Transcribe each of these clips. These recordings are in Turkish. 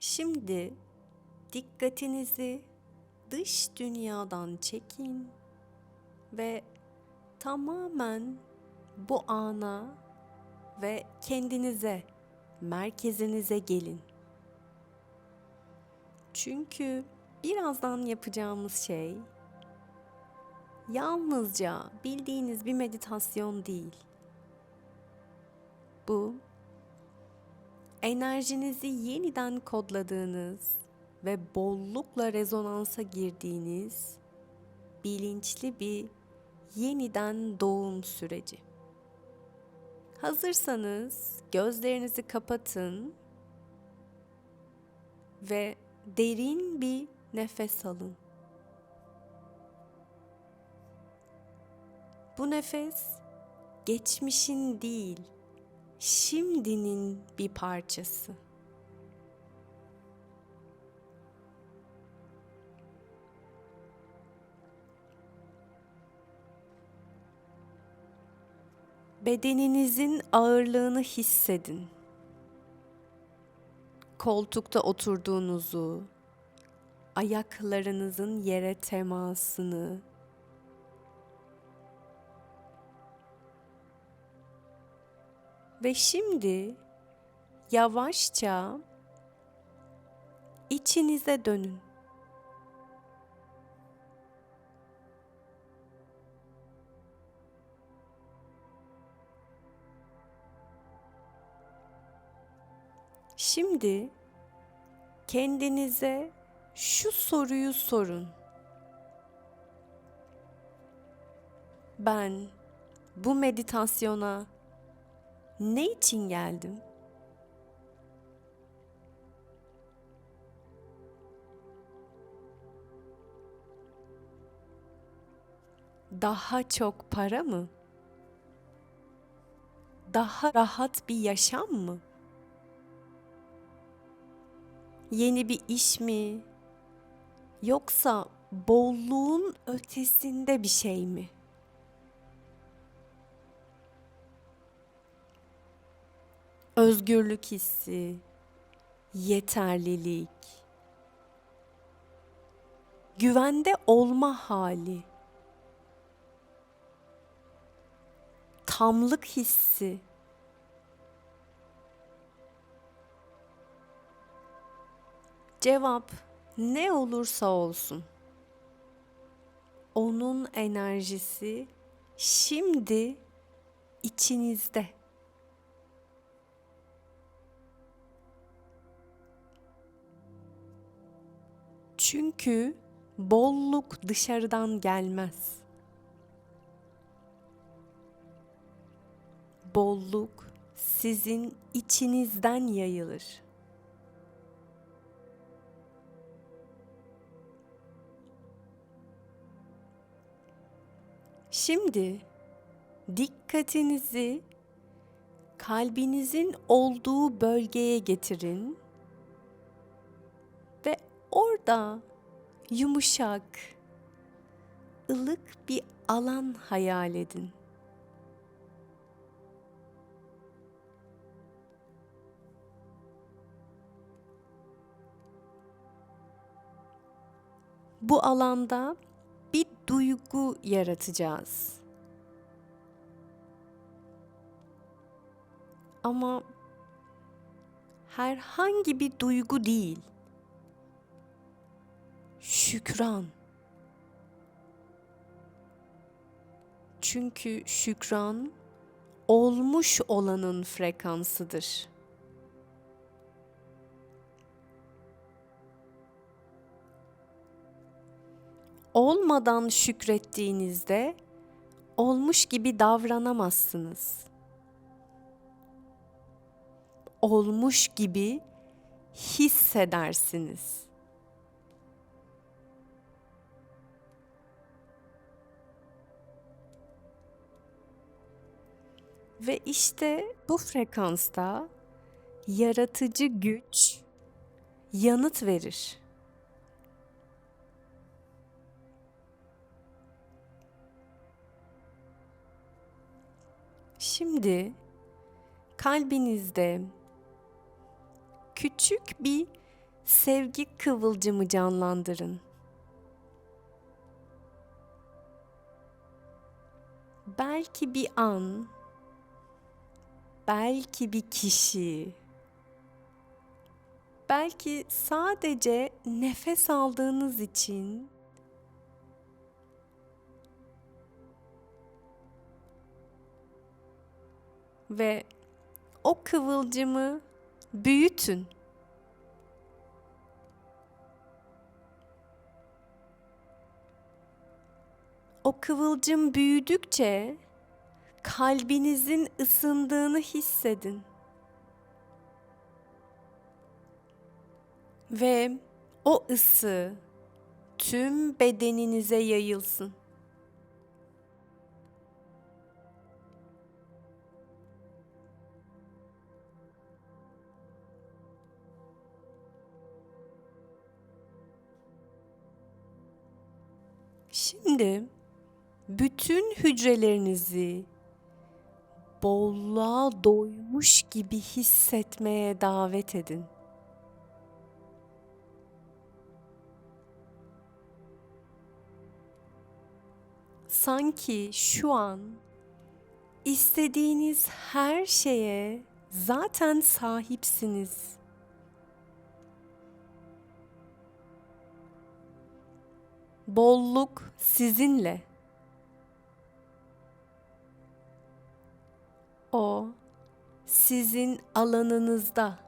Şimdi dikkatinizi dış dünyadan çekin ve tamamen bu ana ve kendinize, merkezinize gelin. Çünkü birazdan yapacağımız şey yalnızca bildiğiniz bir meditasyon değil. Bu enerjinizi yeniden kodladığınız ve bollukla rezonansa girdiğiniz bilinçli bir yeniden doğum süreci. Hazırsanız gözlerinizi kapatın ve derin bir nefes alın. Bu nefes geçmişin değil, şimdinin bir parçası. Bedeninizin ağırlığını hissedin. Koltukta oturduğunuzu, ayaklarınızın yere temasını, Ve şimdi yavaşça içinize dönün. Şimdi kendinize şu soruyu sorun. Ben bu meditasyona ne için geldim? Daha çok para mı? Daha rahat bir yaşam mı? Yeni bir iş mi? Yoksa bolluğun ötesinde bir şey mi? Özgürlük hissi, yeterlilik, güvende olma hali, tamlık hissi, cevap ne olursa olsun onun enerjisi şimdi içinizde. Çünkü bolluk dışarıdan gelmez. Bolluk sizin içinizden yayılır. Şimdi dikkatinizi kalbinizin olduğu bölgeye getirin Orada yumuşak, ılık bir alan hayal edin. Bu alanda bir duygu yaratacağız. Ama herhangi bir duygu değil şükran. Çünkü şükran olmuş olanın frekansıdır. Olmadan şükrettiğinizde olmuş gibi davranamazsınız. Olmuş gibi hissedersiniz. Ve işte bu frekansta yaratıcı güç yanıt verir. Şimdi kalbinizde küçük bir sevgi kıvılcımı canlandırın. Belki bir an, belki bir kişi, belki sadece nefes aldığınız için ve o kıvılcımı büyütün. O kıvılcım büyüdükçe kalbinizin ısındığını hissedin. Ve o ısı tüm bedeninize yayılsın. Şimdi bütün hücrelerinizi bolluğa doymuş gibi hissetmeye davet edin. Sanki şu an istediğiniz her şeye zaten sahipsiniz. Bolluk sizinle. O sizin alanınızda.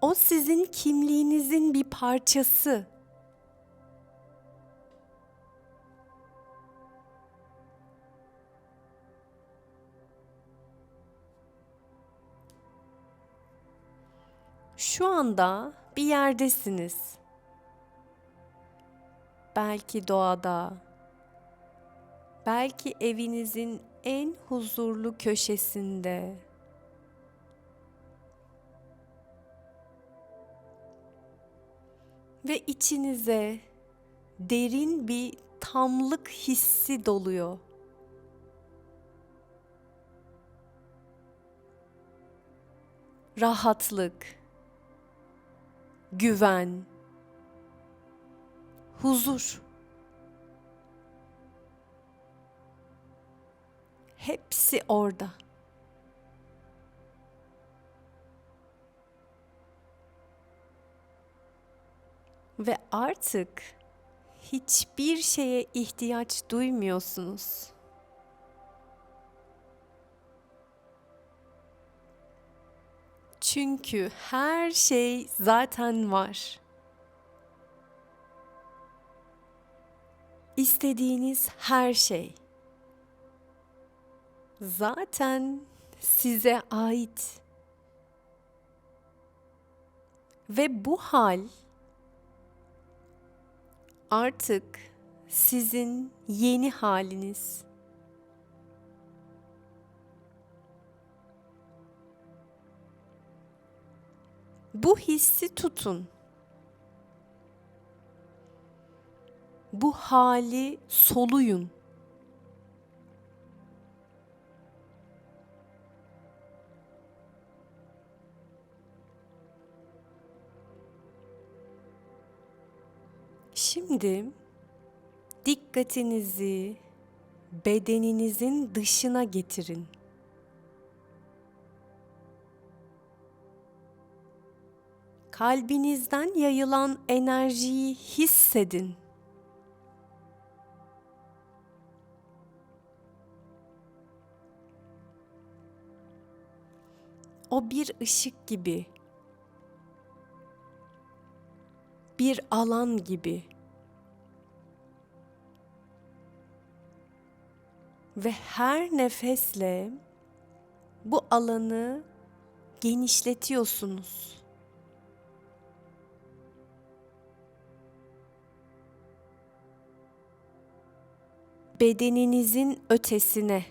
O sizin kimliğinizin bir parçası. Şu anda bir yerdesiniz. Belki doğada, belki evinizin en huzurlu köşesinde. Ve içinize derin bir tamlık hissi doluyor. Rahatlık, güven, huzur. Hepsi orada. Ve artık hiçbir şeye ihtiyaç duymuyorsunuz. Çünkü her şey zaten var. İstediğiniz her şey zaten size ait. Ve bu hal artık sizin yeni haliniz. Bu hissi tutun. Bu hali soluyun. Şimdi dikkatinizi bedeninizin dışına getirin. Kalbinizden yayılan enerjiyi hissedin. O bir ışık gibi. Bir alan gibi. Ve her nefesle bu alanı genişletiyorsunuz. Bedeninizin ötesine,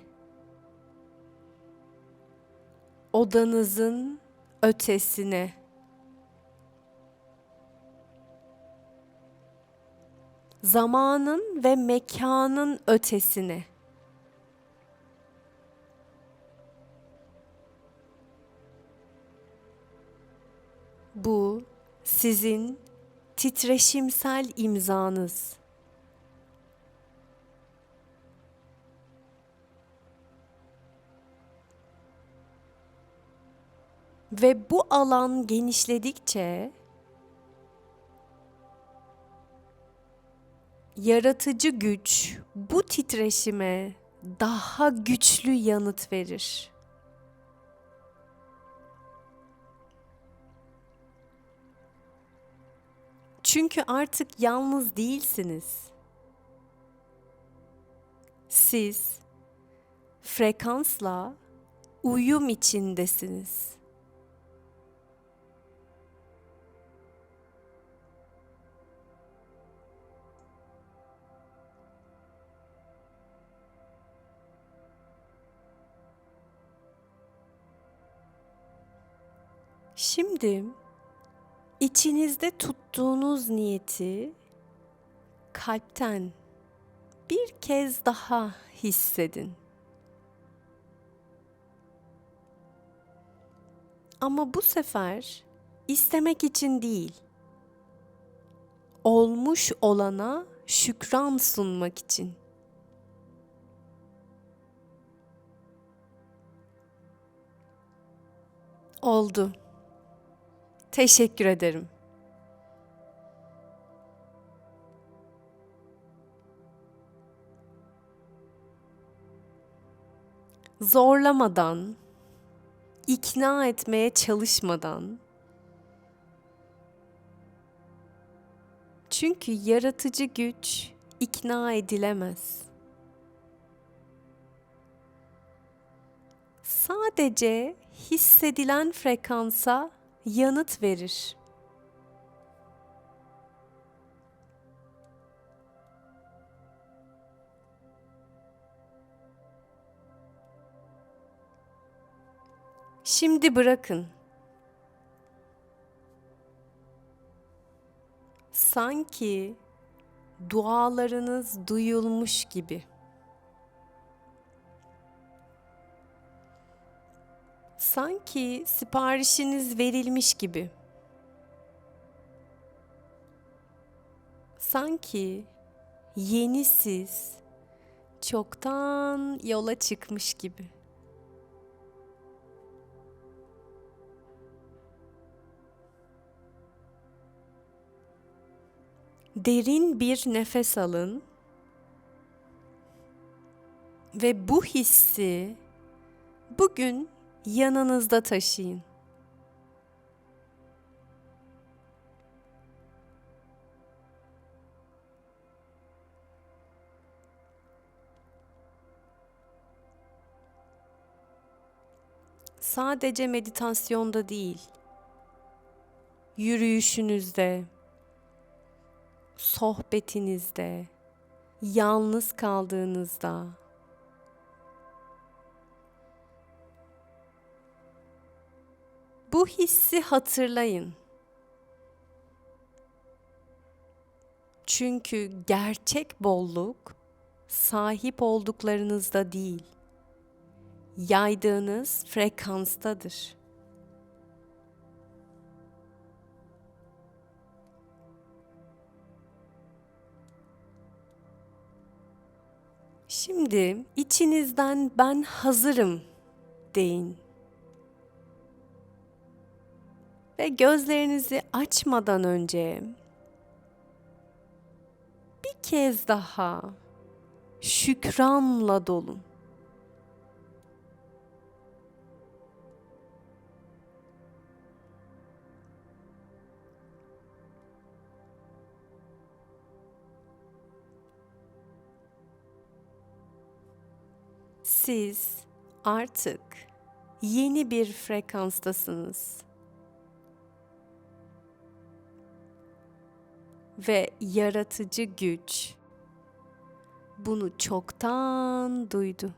odanızın ötesine, zamanın ve mekanın ötesine. Bu sizin titreşimsel imzanız. Ve bu alan genişledikçe yaratıcı güç bu titreşime daha güçlü yanıt verir. Çünkü artık yalnız değilsiniz. Siz frekansla uyum içindesiniz. Şimdi içinizde tuttuğunuz niyeti kalpten bir kez daha hissedin. Ama bu sefer istemek için değil. Olmuş olana şükran sunmak için. Oldu. Teşekkür ederim. Zorlamadan, ikna etmeye çalışmadan Çünkü yaratıcı güç ikna edilemez. Sadece hissedilen frekansa yanıt verir. Şimdi bırakın. Sanki dualarınız duyulmuş gibi. Sanki siparişiniz verilmiş gibi. Sanki yeni siz çoktan yola çıkmış gibi. Derin bir nefes alın ve bu hissi bugün yanınızda taşıyın. Sadece meditasyonda değil, yürüyüşünüzde, sohbetinizde, yalnız kaldığınızda, bu hissi hatırlayın. Çünkü gerçek bolluk sahip olduklarınızda değil, yaydığınız frekanstadır. Şimdi içinizden ben hazırım deyin. Ve gözlerinizi açmadan önce bir kez daha şükranla dolun. Siz artık yeni bir frekanstasınız. Ve yaratıcı güç bunu çoktan duydu.